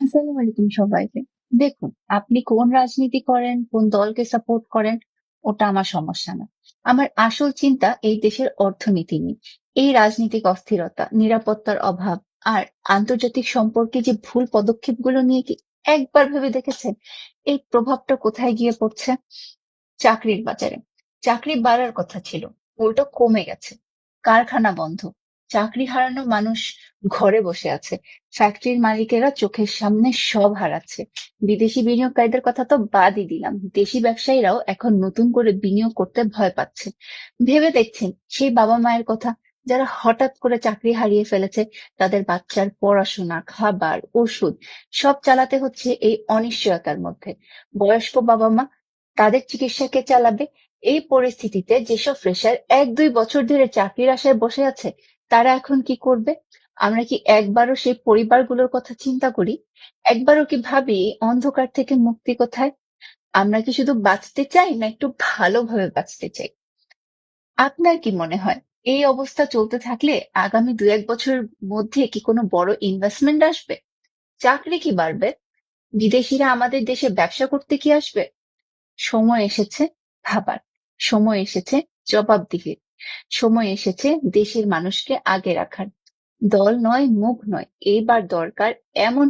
আসসালামু আলাইকুম সবাইকে। দেখুন, আপনি কোন রাজনীতি করেন, কোন দলকে সাপোর্ট করেন, ওটা আমার সমস্যা না। আমার আসল চিন্তা এই দেশের অর্থনীতি নিয়ে। এই রাজনৈতিক অস্থিরতা, নিরাপত্তার অভাব আর আন্তর্জাতিক সম্পর্কে যে ভুল পদক্ষেপগুলো নিয়ে কি একবার ভেবে দেখেছেন? এই প্রভাবটা কোথায় গিয়ে পড়ছে? চাকরির বাজারে। চাকরি বাড়ার কথা ছিল, উল্টো কমে গেছে। কারখানা বন্ধ। চাকরি হারানো মানুষ ঘরে বসে আছে। ফ্যাক্টরির মালিকেরা চোখের সামনে সব হারাচ্ছে। বিদেশি বিনিয়োগকারীদের কথা তো বাদই দিলাম। দেশি ব্যবসায়ীরাও এখন নতুন করে বিনিয়োগ করতে ভয় পাচ্ছে। ভেবে দেখছেন সেই বাবা মায়ের কথা যারা হঠাৎ করে চাকরি হারিয়ে ফেলেছে তাদের বাচ্চার পড়াশোনা, খাবার, ওষুধ সব চালাতে হচ্ছে এই অনিশ্চয়তার মধ্যে। বয়স্ক বাবা মা তাদের চিকিৎসা কে চালাবে? এই পরিস্থিতিতে যেসব ফ্রেশার এক দুই বছর ধরে চাকরির আশায় বসে আছে তারা এখন কি করবে? আমরা কি একবারও সেই পরিবারগুলোর কথা চিন্তা করি? একবারও কি ভাবি অন্ধকার থেকে মুক্তি কোথায়? আমরা কি শুধু বাঁচতে চাই না একটু ভালোভাবে বাঁচতে চাই? আপনার কি মনে হয় এই অবস্থা চলতে থাকলে আগামী দু এক বছরের মধ্যে কি কোনো বড় ইনভেস্টমেন্ট আসবে? চাকরি কি বাড়বে? বিদেশিরা আমাদের দেশে ব্যবসা করতে কি আসবে? সময় এসেছে ভাবার। সময় এসেছে জবাবদিহির। সময় এসেছে দেশের মানুষকে আগে রাখার। দল নয়, মুখ নয়, এইবার দরকার এমন